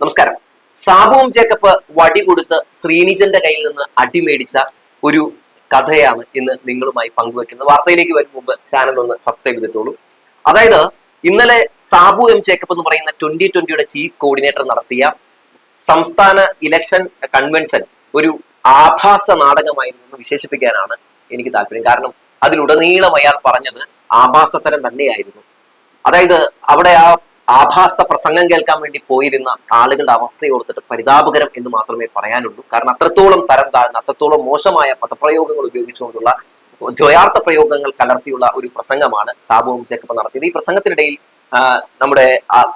നമസ്കാരം. സാബുവും ജേക്കബ് വടി കൊടുത്ത് ശ്രീനിജന്റെ കയ്യിൽ നിന്ന് അടിമേടിച്ച ഒരു കഥയാണ് ഇന്ന് നിങ്ങളുമായി പങ്കുവെക്കുന്നത്. വാർത്തയിലേക്ക് വരും മുമ്പ് ചാനൽ ഒന്ന് സബ്സ്ക്രൈബ് ചെയ്തിട്ടുള്ളൂ അതായത് ഇന്നലെ സാബു എം ജേക്കബ് എന്ന് പറയുന്ന ട്വന്റി ട്വന്റിയുടെ ചീഫ് കോർഡിനേറ്റർ നടത്തിയ സംസ്ഥാന ഇലക്ഷൻ കൺവെൻഷൻ ഒരു ആഭാസ നാടകമായിരുന്നു എന്ന് വിശേഷിപ്പിക്കാനാണ് എനിക്ക് താല്പര്യം. കാരണം അതിലുടനീളം അയാൾ പറഞ്ഞത് ആഭാസത്തരം തന്നെയായിരുന്നു. അതായത് അവിടെ ആ ആഭാസ പ്രസംഗം കേൾക്കാൻ വേണ്ടി പോയിരുന്ന ആളുകളുടെ അവസ്ഥയെ ഓർത്തിട്ട് പരിതാപകരം എന്ന് മാത്രമേ പറയാനുള്ളൂ. കാരണം അത്രത്തോളം തരം താഴ്ന്ന അത്രത്തോളം മോശമായ പദപ്രയോഗങ്ങൾ ഉപയോഗിച്ചുകൊണ്ടുള്ള ദ്വയാർത്ഥ പ്രയോഗങ്ങൾ കലർത്തിയുള്ള ഒരു പ്രസംഗമാണ് സാബുവും ചേക്കപ്പ് നടത്തിയത്. ഈ പ്രസംഗത്തിനിടയിൽ നമ്മുടെ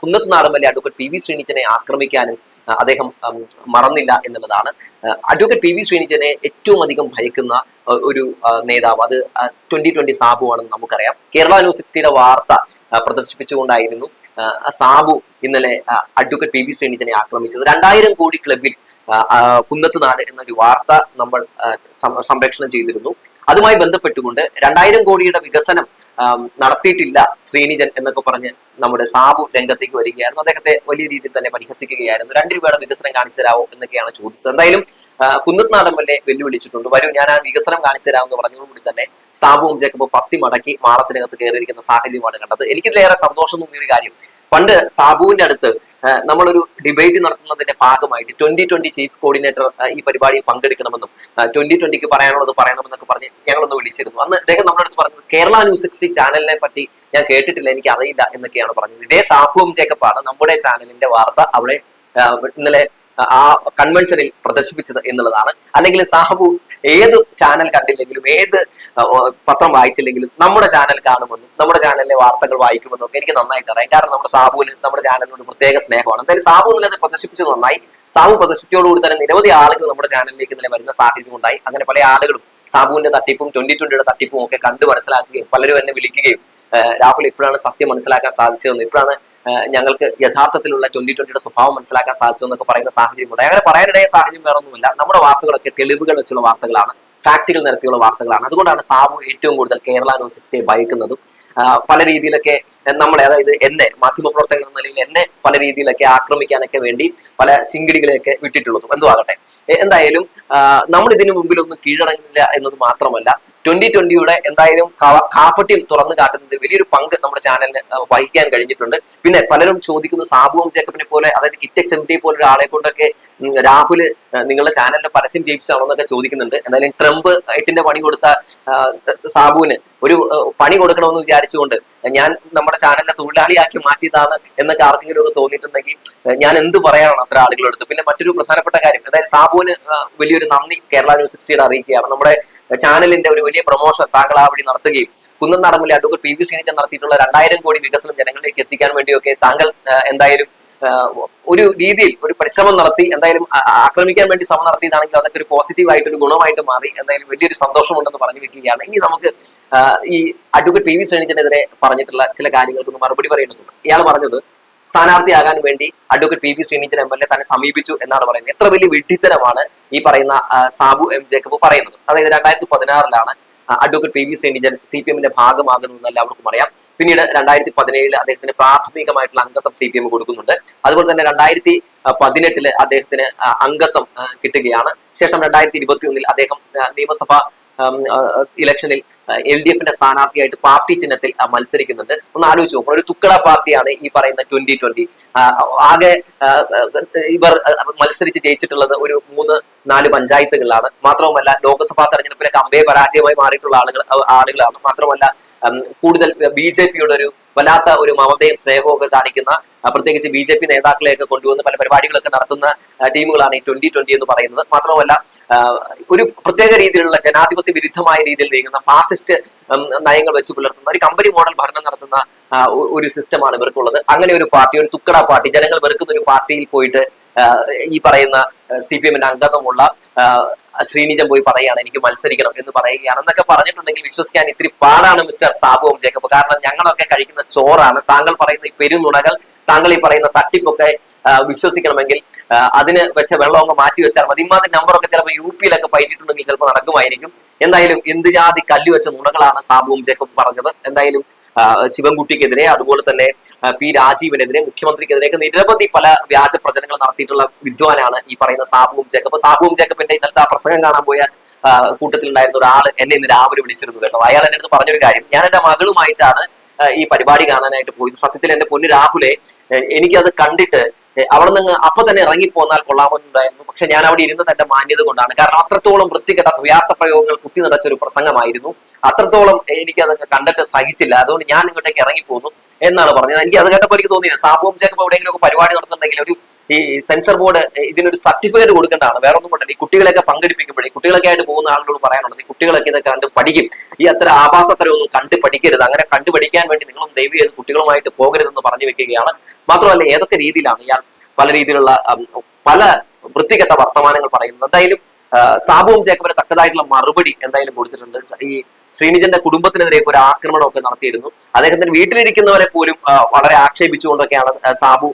കുന്നത്ത് നാടുമല്ലേ അഡ്വക്കേറ്റ് പി വി ശ്രീനിച്ചനെ ആക്രമിക്കാനും അദ്ദേഹം മറന്നില്ല എന്നുള്ളതാണ്. അഡ്വക്കേറ്റ് പി വി ശ്രീനിച്ചനെ ഏറ്റവും അധികം ഭയക്കുന്ന ഒരു നേതാവ് അത് ട്വന്റി ട്വന്റി സാബു ആണെന്ന് നമുക്കറിയാം. കേരള ന്യൂസ് സിക്സ്റ്റിയുടെ വാർത്ത പ്രദർശിപ്പിച്ചുകൊണ്ടായിരുന്നു. സാബു ഇന്നലെ അഡ്വക്കറ്റ് പി ബി ശ്രീനിധനെ ആക്രമിച്ചത്. രണ്ടായിരം കോടി ക്ലബിൽ കുന്നത്ത് നാട് എന്നൊരു വാർത്ത നമ്മൾ സംപ്രേക്ഷണം ചെയ്തിരുന്നു. അതുമായി ബന്ധപ്പെട്ടുകൊണ്ട് രണ്ടായിരം കോടിയുടെ വികസനം നടത്തിയിട്ടില്ല ശ്രീനിജൻ എന്നൊക്കെ പറഞ്ഞ് നമ്മുടെ സാബു രംഗത്തേക്ക് വരികയായിരുന്നു. അദ്ദേഹത്തെ വലിയ രീതിയിൽ തന്നെ പരിഹസിക്കുകയായിരുന്നു. രണ്ട് രൂപയുടെ വികസനം കാണിച്ചു തരാമോ എന്നൊക്കെയാണ് ചോദിച്ചത്. എന്തായാലും കുന്നത്ത് നാടൻ വല്ലെ വെല്ലുവിളിച്ചിട്ടുണ്ട്. വരൂ ഞാൻ ആ വികസനം കാണിച്ചു തരാമെന്ന് പറഞ്ഞതോടുകൂടി തന്നെ സാബുവും ജേക്കബും പത്തി മടക്കി മാളത്തിനകത്ത് കയറിയിരിക്കുന്ന സാഹചര്യമാണ് കണ്ടത്. എനിക്കിതിലേറെ സന്തോഷം തോന്നിയൊരു കാര്യം. പണ്ട് സാബുവിന്റെ അടുത്ത് നമ്മളൊരു ഡിബേറ്റ് നടത്തുന്നതിന്റെ ഭാഗമായിട്ട് ട്വന്റി ട്വന്റി ചീഫ് കോർഡിനേറ്റർ ഈ പരിപാടിയിൽ പങ്കെടുക്കണമെന്നും ട്വന്റി ട്വന്റിക്ക് പറയാനുള്ളത് പറയണമെന്നൊക്കെ പറഞ്ഞ് ഞങ്ങളൊന്ന് വിളിച്ചിരുന്നു. അന്ന് അദ്ദേഹം നമ്മുടെ അടുത്ത് പറഞ്ഞത് കേരള ന്യൂസ് സിക്സ്റ്റി ചാനലിനെ പറ്റി ഞാൻ കേട്ടിട്ടില്ല എനിക്ക് അറിയില്ല എന്നൊക്കെയാണ് പറഞ്ഞത്. ഇതേ സാഫുവും ചേക്കപ്പാണ് നമ്മുടെ ചാനലിന്റെ വാർത്ത അവിടെ ഇന്നലെ ആ കൺവെൻഷനിൽ പ്രദർശിപ്പിച്ചത് എന്നുള്ളതാണ്. അല്ലെങ്കിൽ സാഹബു ഏത് ചാനൽ കണ്ടില്ലെങ്കിലും ഏത് പത്രം വായിച്ചില്ലെങ്കിലും നമ്മുടെ ചാനൽ കാണുമെന്നും നമ്മുടെ ചാനലിലെ വാർത്തകൾ വായിക്കുമെന്നും ഒക്കെ എനിക്ക് നന്നായിട്ട് അറിയാം. കാരണം നമ്മുടെ സാബുവിന് നമ്മുടെ ചാനലിനോട് പ്രത്യേക സ്നേഹമാണ്. എന്തായാലും സാബു ഇന്നലെ അത് പ്രദർശിപ്പിച്ചത് നന്നായി. സാബു പ്രദർശിപ്പിച്ചതോടുകൂടി തന്നെ നിരവധി ആളുകൾ നമ്മുടെ ചാനലിലേക്ക് ഇന്നലെ വരുന്ന സാഹചര്യം ഉണ്ടായി അങ്ങനെ പല ആളുകളും സാബുവിന്റെ തട്ടിപ്പും ട്വന്റി ട്വന്റിയുടെ തട്ടിപ്പും ഒക്കെ കണ്ട് മനസ്സിലാക്കുകയും പലരും എന്നെ വിളിക്കുകയും രാഹുൽ ഇപ്പോഴാണ് സത്യം മനസ്സിലാക്കാൻ സാധിച്ചതെന്ന്. ഇപ്പോഴാണ് ഞങ്ങൾക്ക് യഥാർത്ഥത്തിലുള്ള ട്വന്റി ട്വന്റിയുടെ സ്വഭാവം മനസ്സിലാക്കാൻ സാധിച്ചു എന്നൊക്കെ പറയുന്ന സാഹചര്യമുണ്ട് അങ്ങനെ പറയാനിടയ സാഹചര്യം വേറൊന്നുമില്ല. നമ്മുടെ വാർത്തകളൊക്കെ തെളിവുകൾ വെച്ചുള്ള വാർത്തകളാണ്. ഫാക്ടുകൾ നിരത്തിയുള്ള വാർത്തകളാണ്. അതുകൊണ്ടാണ് സാബു ഏറ്റവും കൂടുതൽ കേരള ന്യൂസ് സിക്സ്റ്റിയെ ഭയക്കുന്നതും പല രീതിയിലൊക്കെ നമ്മളെ അതായത് എന്നെ മാധ്യമപ്രവർത്തകൻ എന്ന നിലയിൽ എന്നെ പല രീതിയിലൊക്കെ ആക്രമിക്കാനൊക്കെ വേണ്ടി പല ശിങ്കിടികളെയൊക്കെ വിട്ടിട്ടുള്ളതും. എന്തോ ആകട്ടെ. എ- എന്തായാലും നമ്മൾ ഇതിനു മുമ്പിൽ ഒന്നും കീഴടങ്ങില്ല എന്നത് മാത്രമല്ല ട്വന്റി ട്വന്റിയുടെ എന്തായാലും കാ- തുറന്നു കാട്ടുന്നതിൽ വലിയൊരു പങ്ക് നമ്മുടെ ചാനലിന് വഹിക്കാൻ കഴിഞ്ഞിട്ടുണ്ട്. പിന്നെ പലരും ചോദിക്കുന്നു സാബുവും ജേക്കബിനെ പോലെ അതായത് കിറ്റക്സ് എം ടി പോലെ ഒരാളെ കൊണ്ടൊക്കെ രാഹുൽ നിങ്ങളുടെ ചാനലിന്റെ പരസ്യം ജയിപ്പിച്ചാണോ എന്നൊക്കെ ചോദിക്കുന്നുണ്ട്. എന്തായാലും ട്രംപ് എട്ടിന്റെ പണി കൊടുത്ത സാബുവിന് ഒരു പണി കൊടുക്കണമെന്ന് വിചാരിച്ചുകൊണ്ട് ഞാൻ നമ്മുടെ ചാനലിനെ തൊഴിലാളിയാക്കി മാറ്റിയതാണ് എന്നൊക്കെ ആർക്കെങ്കിലും ഒക്കെ തോന്നിയിട്ടുണ്ടെങ്കിൽ ഞാൻ എന്ത് പറയാനാണ് അത്ര ആളുകളെടുത്ത്? പിന്നെ മറ്റൊരു പ്രധാനപ്പെട്ട കാര്യം അതായത് സാബുവിന് വലിയൊരു നന്ദി കേരള ന്യൂസ് സിക്സ്റ്റിയുടെ അറിയിക്കുകയാണ്. നമ്മുടെ ചാനലിന്റെ ഒരു വലിയ പ്രൊമോഷൻ താങ്കൾ ആ വഴി നടത്തുകയും കുന്നം നടമ്പിലെ അഡ്വക്കേറ്റ് പി വി ശ്രീനിച്ച നടത്തിയിട്ടുള്ള രണ്ടായിരം കോടി വികസനം ജനങ്ങളിലേക്ക് എത്തിക്കാൻ വേണ്ടിയൊക്കെ താങ്കൾ എന്തായാലും ഒരു രീതിയിൽ ഒരു പരിശ്രമം നടത്തി എന്തായാലും ആക്രമിക്കാൻ വേണ്ടി ശ്രമം നടത്തിയതാണെങ്കിൽ അതൊക്കെ ഒരു പോസിറ്റീവ് ആയിട്ട് ഒരു ഗുണമായിട്ട് മാറി. എന്തായാലും വലിയൊരു സന്തോഷമുണ്ടെന്ന് പറഞ്ഞു വെക്കുകയാണ്. ഇനി നമുക്ക് ഈ അഡ്വക്കേറ്റ് പി വി ശ്രീനിച്ചനെതിരെ പറഞ്ഞിട്ടുള്ള ചില കാര്യങ്ങൾക്കൊന്ന് മറുപടി പറയേണ്ടതുണ്ട്. ഇയാൾ പറഞ്ഞത് സ്ഥാനാർത്ഥിയാകാൻ വേണ്ടി advocate P V Sreenijan M L A തന്നെ സമീപിച്ചു എന്നാണ് പറയുന്നത്. എത്ര വലിയ വിഡ്ഢിത്തരമാണ് ഈ പറയുന്ന സാബു എം ജേക്കബ് പറയുന്നത്. അതായത് രണ്ടായിരത്തി പതിനാറിലാണ് advocate P V Sreenijan C P എമ്മിന്റെ ഭാഗമാകുന്നതെന്ന് എല്ലാവർക്കും അറിയാം. പിന്നീട് രണ്ടായിരത്തി പതിനേഴിൽ അദ്ദേഹത്തിന് പ്രാഥമികമായിട്ടുള്ള അംഗത്വം സി പി എം കൊടുക്കുന്നുണ്ട്. അതുപോലെ തന്നെ രണ്ടായിരത്തി പതിനെട്ടിൽ അദ്ദേഹത്തിന് അംഗത്വം കിട്ടുകയാണ്. ശേഷം രണ്ടായിരത്തി ഇരുപത്തി ഒന്നിൽ അദ്ദേഹം നിയമസഭാ ഇലക്ഷനിൽ എൽ ഡി എഫിന്റെ സ്ഥാനാർത്ഥിയായിട്ട് പാർട്ടി ചിഹ്നത്തിൽ മത്സരിക്കുന്നുണ്ട്. ഒന്ന് ആലോചിച്ച് നോക്കണം. ഒരു തുക്കട പാർട്ടിയാണ് ഈ പറയുന്ന ട്വന്റി ട്വന്റി. ആകെ ഇവർ മത്സരിച്ച് ജയിച്ചിട്ടുള്ളത് ഒരു മൂന്ന് നാല് പഞ്ചായത്തുകളിലാണ്. മാത്രവുമല്ല ലോക്സഭാ തെരഞ്ഞെടുപ്പിലൊക്കെ അമ്പേ പരാജയമായി മാറിയിട്ടുള്ള ആളുകൾ ആളുകളാണ്. മാത്രമല്ല കൂടുതൽ ബി ജെ പിയുടെ ഒരു വല്ലാത്ത ഒരു മമതയും സ്നേഹവും ഒക്കെ കാണിക്കുന്ന പ്രത്യേകിച്ച് ബി ജെ പി നേതാക്കളെയൊക്കെ കൊണ്ടുവന്ന് പല പരിപാടികളൊക്കെ നടത്തുന്ന ടീമുകളാണ് ഈ ട്വന്റി ട്വന്റി എന്ന് പറയുന്നത്. മാത്രമല്ല ഒരു പ്രത്യേക രീതിയിലുള്ള ജനാധിപത്യ വിരുദ്ധമായ രീതിയിൽ നീങ്ങുന്ന ഫാസിസ്റ്റ് നയങ്ങൾ വെച്ച് പുലർത്തുന്ന ഒരു കമ്പനി മോഡൽ ഭരണം നടത്തുന്ന ഒരു സിസ്റ്റമാണ് ഇവർക്കുള്ളത്. അങ്ങനെ ഒരു പാർട്ടി ഒരു തുക്കട പാർട്ടി ജനങ്ങൾ വെറുക്കുന്ന ഒരു പാർട്ടിയിൽ പോയിട്ട് ഈ പറയുന്ന സി പി എമ്മിന്റെ അംഗത്വമുള്ള ശ്രീനിജൻ പോയി പറയുകയാണ് എനിക്ക് മത്സരിക്കണം എന്ന് പറയുകയാണ് എന്നൊക്കെ പറഞ്ഞിട്ടുണ്ടെങ്കിൽ വിശ്വസിക്കാൻ ഇത്തിരി പാടാണ് മിസ്റ്റർ സാബുവും ജേക്കബ്. കാരണം ഞങ്ങളൊക്കെ കഴിക്കുന്ന ചോറാണ്. താങ്കൾ പറയുന്ന ഈ പെരുനുണകൾ താങ്കൾ ഈ പറയുന്ന തട്ടിപ്പൊക്കെ വിശ്വസിക്കണമെങ്കിൽ അതിന് വെച്ച വെള്ളമൊക്കെ മാറ്റി വെച്ചാൽ മതി. ഇമാതി നമ്പറൊക്കെ ചിലപ്പോൾ യു പിയിലൊക്കെ പറ്റിയിട്ടുണ്ടെങ്കിൽ ചിലപ്പോൾ നടക്കുമായിരിക്കും. എന്തായാലും എന്ത് ജാതി കല്ല് വെച്ച നുണകളാണ് സാബുവും ജേക്കബ് പറഞ്ഞത്. എന്തായാലും ശിവൻകുട്ടിക്കെതിരെ അതുപോലെ തന്നെ പി രാജീവിനെതിരെ മുഖ്യമന്ത്രിക്കെതിരെയൊക്കെ നിരവധി പല വ്യാജ പ്രചരണങ്ങൾ നടത്തിയിട്ടുള്ള വിദ്വാനാണ് ഈ പറയുന്ന സാബുവും ജേക്കബ്. സാബുവും ജേക്കബിന്റെ ഇന്നലത്തെ ആ പ്രസംഗം കാണാൻ പോയ കൂട്ടത്തിലുണ്ടായിരുന്ന ഒരാൾ എന്നെ ഇന്ന് രാവിലെ വിളിച്ചിരുന്നു കേട്ടോ. അയാൾ എന്നെ അടുത്ത് പറഞ്ഞൊരു കാര്യം. ഞാൻ എന്റെ മകളുമായിട്ടാണ് ഈ പരിപാടി കാണാനായിട്ട് പോയത്. സത്യത്തിൽ എന്റെ പൊന്നു രാഹുലെ എനിക്ക് എനിക്കത് കണ്ടിട്ട് അവിടെ നിന്ന് അപ്പൊ തന്നെ ഇറങ്ങിപ്പോന്നാൽ കൊള്ളാമെന്നുണ്ടായിരുന്നു. പക്ഷെ ഞാൻ അവിടെ ഇരുന്ന് എന്റെ മാന്യത കൊണ്ടാണ്. കാരണം അത്രത്തോളം വൃത്തികെട്ട ദ്വയാർത്ഥ പ്രയോഗങ്ങൾ കുത്തി നിറച്ച ഒരു പ്രസംഗമായിരുന്നു. അത്രത്തോളം എനിക്ക് അതൊക്കെ കണ്ടിട്ട് സഹിച്ചില്ല. അതുകൊണ്ട് ഞാൻ ഇങ്ങോട്ടേക്ക് ഇറങ്ങി പോന്നു എന്നാണ് പറഞ്ഞത്. എനിക്ക് അത് കേട്ടപ്പോൾ എനിക്ക് തോന്നിയത് സാബുവും ചേക്കപ്പ് എവിടെയെങ്കിലും ഒക്കെ പരിപാടി നടത്തുന്നുണ്ടെങ്കിൽ ഒരു ഈ സെൻസർ ബോർഡ് ഇതിനൊരു സർട്ടിഫിക്കറ്റ് കൊടുക്കേണ്ടതാണ്. വേറെ ഒന്നും കൊണ്ടല്ല. ഈ കുട്ടികളെയൊക്കെ പങ്കെടുപ്പിക്കുമ്പോഴേ കുട്ടികളൊക്കെ ആയിട്ട് പോകുന്ന ആളുകളോട് പറയാനുള്ളത് ഈ കുട്ടികളൊക്കെ ഇതൊക്കെ കണ്ട് പഠിക്കും. ഈ അത്ര ആഭാസത്തരമൊന്നും കണ്ട് പഠിക്കരുത്. അങ്ങനെ കണ്ടു പഠിക്കാൻ വേണ്ടി നിങ്ങളും ദയവ് ചെയ്ത് കുട്ടികളുമായിട്ട് പോകരുതെന്ന് പറഞ്ഞു വെക്കുകയാണ്. മാത്രമല്ല ഏതൊക്കെ രീതിയിലാണ് ഇയാൾ പല രീതിയിലുള്ള പല വൃത്തികെട്ട വർത്തമാനങ്ങൾ പറയുന്നത്? എന്തായാലും സാബുവും ജേക്കബിന് തക്കതായിട്ടുള്ള മറുപടി എന്തായാലും കൊടുത്തിട്ടുണ്ട്. ഈ ശ്രീനിജന്റെ കുടുംബത്തിനെതിരെ ഒരു ആക്രമണമൊക്കെ നടത്തിയിരുന്നു. അദ്ദേഹത്തിന്റെ വീട്ടിലിരിക്കുന്നവരെ പോലും വളരെ ആക്ഷേപിച്ചുകൊണ്ടൊക്കെയാണ് സാബു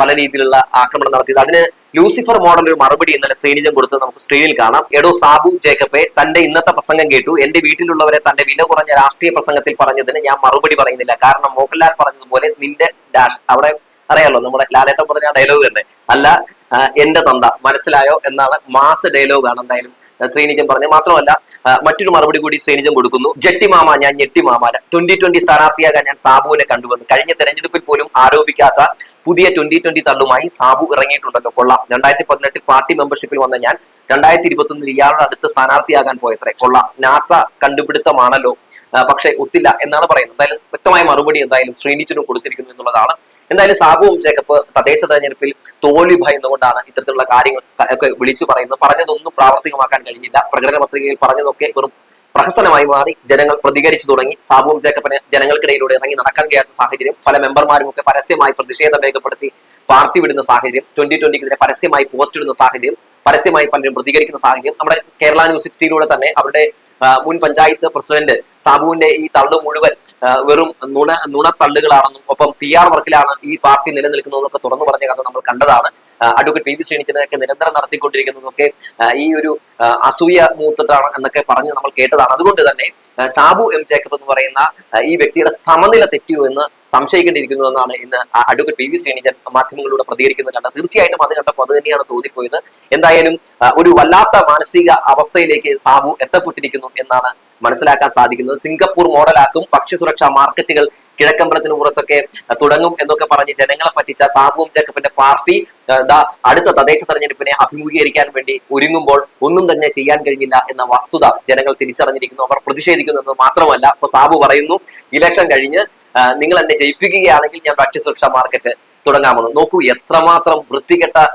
പല രീതിയിലുള്ള ആക്രമണം നടത്തിയത്. അതിന് ലൂസിഫർ മോഡൽ ഒരു മറുപടി ഇന്നലെ ശ്രീനിജൻ കൊടുത്തത് നമുക്ക് സ്ക്രീനിൽ കാണാം. എടോ സാബു ജേക്കബെ തന്റെ ഇന്നത്തെ പ്രസംഗം കേട്ടു. എന്റെ വീട്ടിലുള്ളവരെ തന്റെ വില കുറഞ്ഞ രാഷ്ട്രീയ പ്രസംഗത്തിൽ പറഞ്ഞതിന് ഞാൻ മറുപടി പറയുന്നില്ല. കാരണം മോഹൻലാൽ പറഞ്ഞതുപോലെ നിന്റെ ഡാഷ് അവിടെ അറിയാലോ നമ്മുടെ ലാലേട്ടൻ പറഞ്ഞ ഡയലോഗ് തന്നെ. അല്ല എന്റെ തന്ത മനസ്സിലായോ എന്നാണ് മാസ് ഡയലോഗാണ് എന്തായാലും ശ്രീനിജൻ പറഞ്ഞു മാത്രമല്ല മറ്റൊരു മറുപടി കൂടി ശ്രീനിജൻ കൊടുക്കുന്നു. ജെട്ടി മാമ ഞാൻ ഞെട്ടി മാമാര ട്വന്റി ട്വന്റി സ്ഥാനാർത്ഥിയാകാൻ ഞാൻ സാബുവിനെ കണ്ടുവന്നു. കഴിഞ്ഞ തെരഞ്ഞെടുപ്പിൽ പോലും ആരോപിക്കാത്ത പുതിയ ട്വന്റി ട്വന്റി തള്ളുമായി സാബു ഇറങ്ങിയിട്ടുണ്ടല്ലോ കൊള്ളാം. രണ്ടായിരത്തി പതിനെട്ടിൽ പാർട്ടി മെമ്പർഷിപ്പിൽ വന്ന ഞാൻ രണ്ടായിരത്തി ഇരുപത്തൊന്നിൽ ഇയാളുടെ അടുത്ത് സ്ഥാനാർത്ഥിയാകാൻ പോയത്രേ. കൊള്ളാം. നാസ കണ്ടുപിടുത്തമാണല്ലോ. പക്ഷെ ഒത്തില്ല എന്നാണ് പറയുന്നത്. എന്തായാലും വ്യക്തമായ മറുപടി എന്തായാലും ശ്രീനിച്ചിനും കൊടുത്തിരിക്കുന്നു എന്നുള്ളതാണ്. എന്തായാലും സാബുവും ജേക്കബ് തദ്ദേശ തെരഞ്ഞെടുപ്പിൽ തോൽവി ഭയന്നുകൊണ്ടാണ് ഇത്തരത്തിലുള്ള കാര്യങ്ങൾ ഒക്കെ വിളിച്ചു പറയുന്നത്. പറഞ്ഞതൊന്നും പ്രാവർത്തികമാക്കാൻ കഴിഞ്ഞില്ല. പ്രകടന പത്രികയിൽ പറഞ്ഞതൊക്കെ വെറും പ്രഹസനമായി മാറി ജനങ്ങൾ പ്രതികരിച്ചു തുടങ്ങി സാബുവും ജേക്കബിന് ജനങ്ങൾക്കിടയിലൂടെ ഇറങ്ങി നടക്കാൻ കഴിയാത്ത സാഹചര്യം പല മെമ്പർമാരും ഒക്കെ പരസ്യമായി പ്രതിഷേധം രേഖപ്പെടുത്തി പാർട്ടി വിടുന്ന സാഹചര്യം ട്വന്റി ട്വന്റിക്കെതിരെ പരസ്യമായി പോസ്റ്റ് ഇടുന്ന സാഹചര്യം പരസ്യമായി പലരും പ്രതികരിക്കുന്ന സാഹചര്യം. നമ്മുടെ കേരള ന്യൂസ് സിക്സ്റ്റിയിലൂടെ തന്നെ അവരുടെ മുൻ പഞ്ചായത്ത് പ്രസിഡന്റ് സാബുവിന്റെ ഈ തള്ളു മുഴുവൻ വെറും നുണ തള്ളുകളാണെന്നും ഒപ്പം പി ആർ വർക്കിലാണ് ഈ പാർട്ടി നിലനിൽക്കുന്നതെന്നൊക്കെ തുറന്നു പറഞ്ഞ കഥ നമ്മൾ കണ്ടതാണ്. അഡ്വക്കേറ്റ് പി വി ശ്രീണിക്കുന്നതൊക്കെ നിരന്തരം നടത്തിക്കൊണ്ടിരിക്കുന്നതൊക്കെ ഈ ഒരു അസൂയ മൂത്തിട്ടാണ് എന്നൊക്കെ പറഞ്ഞ് നമ്മൾ കേട്ടതാണ്. അതുകൊണ്ട് തന്നെ സാബു എം ജേക്കബ് എന്ന് പറയുന്ന ഈ വ്യക്തിയുടെ സമനില തെറ്റിയോ എന്ന് സംശയിക്കേണ്ടിയിരിക്കുന്നു എന്നാണ് ഇന്ന് അഡ്വക്കേറ്റ് പി വി ശ്രീനിജൻ മാധ്യമങ്ങളിലൂടെ പ്രതികരിക്കുന്നത് കണ്ടത്. തീർച്ചയായിട്ടും അത് കണ്ടപ്പോൾ അത് തന്നെയാണ് തോന്നിപ്പോയത്. എന്തായാലും ഒരു വല്ലാത്ത മാനസിക അവസ്ഥയിലേക്ക് സാബു എത്തപ്പെട്ടിരിക്കുന്നു എന്നാണ് മനസ്സിലാക്കാൻ സാധിക്കുന്നത്. സിംഗപ്പൂർ മോഡലാക്കും. ഭക്ഷ്യസുരക്ഷാ മാർക്കറ്റുകൾ കിഴക്കമ്പലത്തിന് പുറത്തൊക്കെ തുടങ്ങും എന്നൊക്കെ പറഞ്ഞ് ജനങ്ങളെ പറ്റിച്ച സാബുവും ജേക്കബിന്റെ പാർട്ടി അടുത്ത തദ്ദേശ തെരഞ്ഞെടുപ്പിനെ അഭിമുഖീകരിക്കാൻ വേണ്ടി ഒരുങ്ങുമ്പോൾ ഒന്നും തന്നെ ചെയ്യാൻ കഴിഞ്ഞില്ല എന്ന വസ്തുത ജനങ്ങൾ തിരിച്ചറിഞ്ഞിരിക്കുന്നു. അവർ പ്രതിഷേധിക്കുന്നു എന്നത് മാത്രമല്ല. ഇപ്പൊ സാബു പറയുന്നു ഇലക്ഷൻ കഴിഞ്ഞ് നിങ്ങൾ എന്നെ ജയിപ്പിക്കുകയാണെങ്കിൽ ഞാൻ ഭക്ഷ്യസുരക്ഷാ മാർക്കറ്റ് തുടങ്ങാമെന്ന്. നോക്കൂ എത്രമാത്രം വൃത്തികെട്ട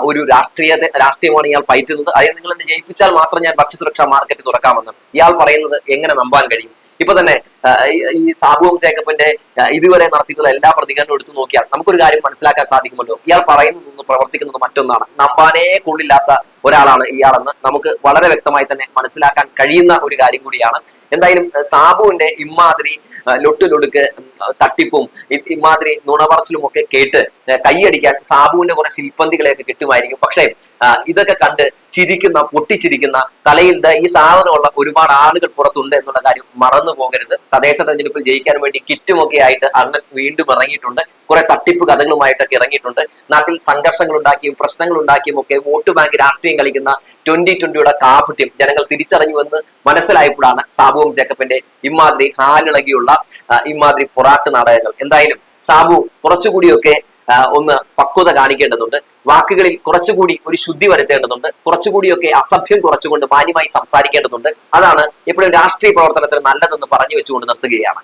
ഒരു രാഷ്ട്രീയ രാഷ്ട്രീയമാണ് ഇയാൾ പയറ്റുന്നത്. അതായത് നിങ്ങൾ എന്നെ ജയിപ്പിച്ചാൽ മാത്രം ഞാൻ ഭക്ഷ്യസുരക്ഷാ മാർക്കറ്റ് തുറക്കാമെന്ന്. ഇയാൾ പറയുന്നത് എങ്ങനെ നമ്പാൻ കഴിയും? ഇപ്പൊ തന്നെ ഈ- സാബുവും ജേക്കബിന്റെ ഇതുവരെ നടത്തിയിട്ടുള്ള എല്ലാ പ്രതികരണവും എടുത്തു നോക്കിയാൽ നമുക്കൊരു കാര്യം മനസ്സിലാക്കാൻ സാധിക്കുമല്ലോ. ഇയാൾ പറയുന്നത് പ്രവർത്തിക്കുന്നത് മറ്റൊന്നാണ്. നമ്പാനേ കൊള്ളില്ലാത്ത ഒരാളാണ് ഇയാളെന്ന് നമുക്ക് വളരെ വ്യക്തമായി തന്നെ മനസ്സിലാക്കാൻ കഴിയുന്ന ഒരു കാര്യം കൂടിയാണ്. എന്തായാലും സാബുവിന്റെ ഇമ്മാതിരി ലൊട്ടിലൊടുക്ക് തട്ടിപ്പും ഇമാതിരി നുണപറച്ചിലും ഒക്കെ കേട്ട് കൈയടിക്കാൻ സാബുവിന്റെ കുറെ ശില്പന്തികളെയൊക്കെ കിട്ടുമായിരിക്കും. പക്ഷേ ഇതൊക്കെ കണ്ട് ചിരിക്കുന്ന പൊട്ടിച്ചിരിക്കുന്ന തലയിൽ ഈ സാധനമുള്ള ഒരുപാട് ആളുകൾ പുറത്തുണ്ട് എന്നുള്ള കാര്യം മറന്നു പോകരുത്. തദ്ദേശ തെരഞ്ഞെടുപ്പിൽ ജയിക്കാൻ വേണ്ടി കിറ്റുമൊക്കെ ആയിട്ട് അണ്ണൻ വീണ്ടും ഇറങ്ങിയിട്ടുണ്ട്. കുറെ തട്ടിപ്പ് കഥകളുമായിട്ടൊക്കെ ഇറങ്ങിയിട്ടുണ്ട്. നാട്ടിൽ സംഘർഷങ്ങൾ ഉണ്ടാക്കിയും പ്രശ്നങ്ങൾ ഉണ്ടാക്കിയും ഒക്കെ വോട്ട് ബാങ്ക് രാഷ്ട്രീയം കളിക്കുന്ന ട്വന്റി ട്വന്റിയുടെ കാപട്യം ജനങ്ങൾ തിരിച്ചറിഞ്ഞുവെന്ന് മനസ്സിലായപ്പോഴാണ് സാബുവും ജേക്കബിന്റെ ഇമാതിരി കാലിളകിയുള്ള ഇമാതിരി ഇമാതിരി പൊറാട്ട് നാടകങ്ങൾ. എന്തായാലും സാബു കുറച്ചുകൂടിയൊക്കെ ഒന്ന് പക്വത കാണിക്കേണ്ടതുണ്ട്. വാക്കുകളിൽ കുറച്ചുകൂടി ഒരു ശുദ്ധി വരുത്തേണ്ടതുണ്ട്. കുറച്ചുകൂടിയൊക്കെ അസഭ്യം കുറച്ചുകൊണ്ട് മാന്യമായി സംസാരിക്കേണ്ടതുണ്ട്. അതാണ് എപ്പോഴും രാഷ്ട്രീയ പ്രവർത്തനത്തിന് നല്ലതെന്ന് പറഞ്ഞു വെച്ചുകൊണ്ട് നിർത്തുകയാണ്.